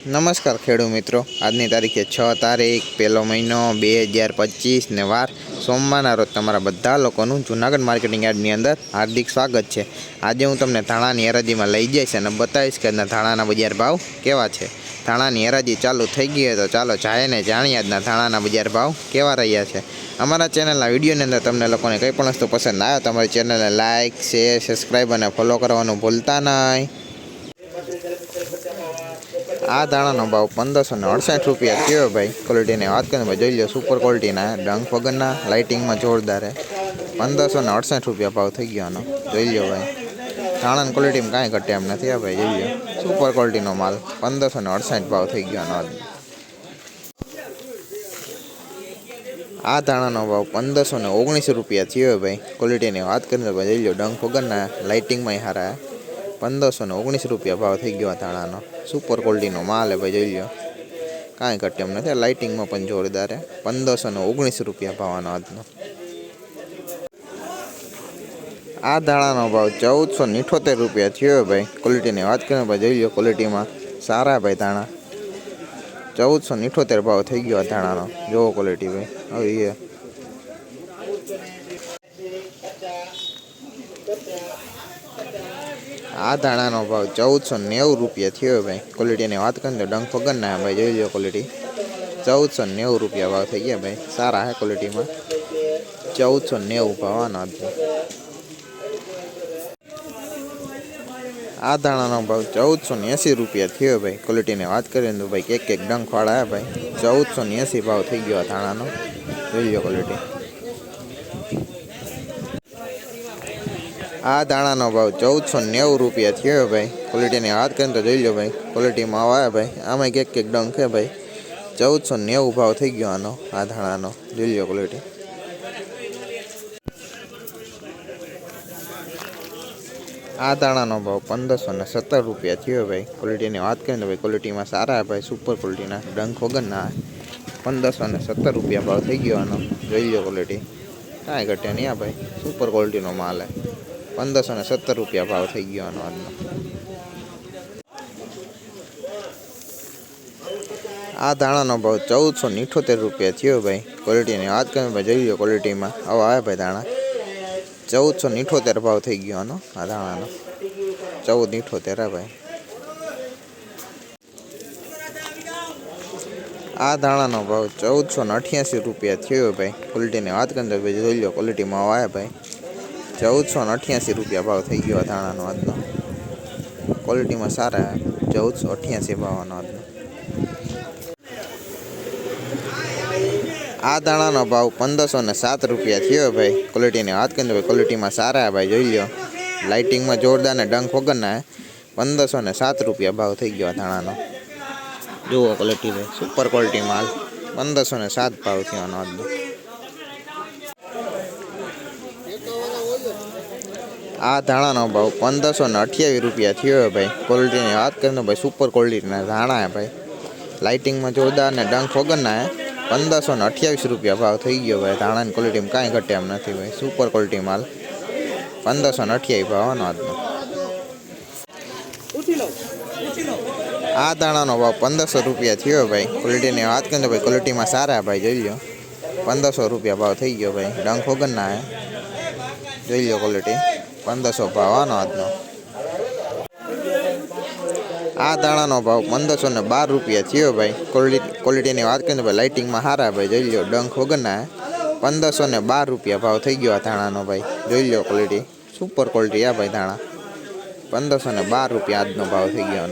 નમસ્કાર ખેડૂત મિત્રો. આજની તારીખે છ તારીખ, પહેલો મહિનો બે હજાર પચીસ ને વાર સોમવારના રોજ તમારા બધા લોકોનું જુનાગઢ માર્કેટિંગ યાર્ડની અંદર હાર્દિક સ્વાગત છે. આજે હું તમને ધાણાની હરાજીમાં લઈ જઈશ અને બતાવીશ કે આજના ધાણાના બજાર ભાવ કેવા છે. ધાણાની હરાજી ચાલુ થઈ ગઈ હોય તો ચાલો જાય ને જાણીએ આજના ધાણાના બજાર ભાવ કેવા રહ્યા છે. અમારા ચેનલના વિડીયોની અંદર તમને લોકોને કંઈ પણ વસ્તુ પસંદ આવે તમારી ચેનલને લાઇક શેર, સબસ્ક્રાઈબ અને ફોલો કરવાનું ભૂલતા નહીં. આ દાણાનો ભાવ પંદરસો ને અડસઠ રૂપિયા થયો ભાઈ. ક્વોલિટીની વાત કરીને ભાઈ જોઈ લો સુપર ક્વોલિટીના ડંગ વગરના લાઇટિંગમાં જોરદાર હે. પંદરસો ને અડસઠ રૂપિયા ભાવ થઈ ગયો આનો. જોઈ લો ભાઈ. ધાણાની ક્વોલિટીમાં કાંઈ ઘટે એમ નથી આ ભાઈ, જોઈ લો. સુપર ક્વોલિટીનો માલ, પંદરસો ને અડસઠ ભાવ થઈ ગયો આનો આ ધાણાનો ભાવ પંદરસો ને ઓગણીસ રૂપિયા થયો ભાઈ. ક્વોલિટીની વાત કરીએ તો ભાઈ, જોઈ લો ડંગ વગરના લાઇટિંગમાં હારા. પંદરસો ને ઓગણીસ રૂપિયા ભાવ થઈ ગયો આ ધાણાનો. સુપર ક્વોલિટીનો માલ ભાઈ, જોઈ લો કાંઈ ઘટે એમ નથી લાઇટિંગમાં પણ જોરદાર પંદરસો ને ઓગણીસ રૂપિયા ભાવનો આજનો. આ ધાણાનો ભાવ ચૌદસો નીઠોતેર રૂપિયા થયો ભાઈ. ક્વોલિટીની વાત કરીને ભાઈ, જોઈ લો ક્વોલિટીમાં સારા ભાઈ ધાણા. ચૌદસો નીઠોતેર ભાવ થઈ ગયો આ ધાણાનો. જોવો ક્વોલિટી ભાઈ. હવે આ ધાણાનો ભાવ ચૌદસો નેવું રૂપિયા થયો ભાઈ. ક્વોલિટીની વાત કરીને તો ડંગ ફગન ના ભાઈ, જોઈ લો ક્વોલિટી ચૌદસો નેવું રૂપિયા ભાવ થઈ ગયા ભાઈ. સારા હે ક્વોલિટીમાં ચૌદસો નેવું ભાવનો આજનો આ ધાણાનો ભાવ ચૌદસો ને એંસી રૂપિયા થયો ભાઈ. ક્વોલિટીની વાત કરીએ તો ભાઈ એક એક ડંખવાળા ભાઈ. ચૌદસો ને એંસી ભાવ થઈ ગયો આ ધાણાનો. જોઈ લો ક્વોલિટી આ દાણાનો ભાવ ચૌદસો નેવું રૂપિયા થયો ભાઈ. ક્વોલિટીની વાત કરીને તો જોઈ લો ભાઈ. ક્વોલિટીમાં આવે ભાઈ. આમાં એક એક ડંખ છે ભાઈ. ચૌદસો નેવું ભાવ થઈ ગયો આનો, આ ધાણાનો જોઈ લો ક્વોલિટી આ દાણાનો ભાવ પંદરસો ને સત્તર રૂપિયા થયો ભાઈ. ક્વોલિટીની વાત કરીએ તો ભાઈ ક્વોલિટીમાં સારા ભાઈ. સુપર ક્વોલિટીના ડંખ વગરના પંદરસો ને સત્તર રૂપિયા ભાવ થઈ ગયો આનો. જોઈ લો ક્વોલિટી કાંઈ ઘટે નહીં આ ભાઈ. સુપર ક્વોલિટીનો માલ હે પંદરસો ને સત્તર રૂપિયા ભાવ થઈ ગયો આનો આજનો. આ ધાણાનો ભાવ ચૌદસો ને ઇઠોતેર રૂપિયા થયો ભાઈ. ક્વોલિટીની વાત કરીએ ભાઈ જોઈ લો ક્વોલિટીમાં આવો આવે ભાઈ ધાણા. ચૌદસો ને ઇઠોતેર ભાવ થઈ ગયો આનો આ ધાણાનો. ચૌદ ઇઠોતેર હા ભાઈ. આ ધાણાનો ભાવ ચૌદસો ને અઠ્યાસી રૂપિયા થયો ભાઈ. ક્વોલિટીની વાત કરીએ તો ભાઈ જોઈ લો ક્વોલિટીમાં આવે ભાઈ. ચૌદસો ને અઠ્યાસી રૂપિયા ભાવ થઈ ગયો ધાણાનો આજનો. ક્વોલિટીમાં સારા ચૌદસો અઠ્યાસી ભાવનો આજનો. આ દાણાનો ભાવ પંદરસો ને સાત રૂપિયા થયો ભાઈ. ક્વોલિટીની વાત કરીને ભાઈ ક્વોલિટીમાં સારા ભાઈ, જોઈ લો લાઇટિંગમાં જોરદાર ને ડંખ વગરના પંદરસો ને સાત રૂપિયા ભાવ થઈ ગયો ધાણાનો. જુઓ ક્વોલિટી ભાઈ સુપર ક્વોલિટી માલ. પંદરસો ને સાત ભાવ થયો આજનો. આ ધાણાનો ભાવ પંદરસો ને અઠ્યાવીસ રૂપિયા થયો હે ભાઈ. ક્વોલિટીની વાત કરીએ તો ભાઈ સુપર ક્વોલિટીના ધાણા હે ભાઈ. લાઇટિંગમાં જોરદાર ને ડંખ વગરના હે. પંદરસો ને અઠ્યાવીસ રૂપિયા ભાવ થઈ ગયો ભાઈ. ધાણાની ક્વોલિટીમાં કાંઈ ઘટે એમ નથી ભાઈ. સુપર ક્વોલિટી માલ. પંદરસો ને અઠ્યાવીસ ભાવનો આજનો. આ દાણાનો ભાવ પંદરસો રૂપિયા થયો ભાઈ. ક્વોલિટીની વાત કરીએ તો ભાઈ ક્વોલિટીમાં સારા ભાઈ, જોઈ લો પંદરસો રૂપિયા ભાવ થઈ ગયો ભાઈ. ડંખ વગરના હે. જોઈ લો ક્વોલિટી પંદરસો ભાવ આનો આજનો. આ દાણાનો ભાવ પંદરસો ને બાર રૂપિયા થયો ભાઈ. ક્વોલિટી ક્વોલિટીની વાત કરીએ તો ભાઈ લાઇટિંગમાં સારા ભાઈ. જોઈ લો ડંખ વગરના પંદરસો ને બાર રૂપિયા ભાવ થઈ ગયો આ ધાણાનો ભાઈ. જોઈ લો ક્વોલિટી સુપર ક્વોલિટી આ ભાઈ ધાણા. પંદરસો ને બાર રૂપિયા આજનો ભાવ થઈ ગયો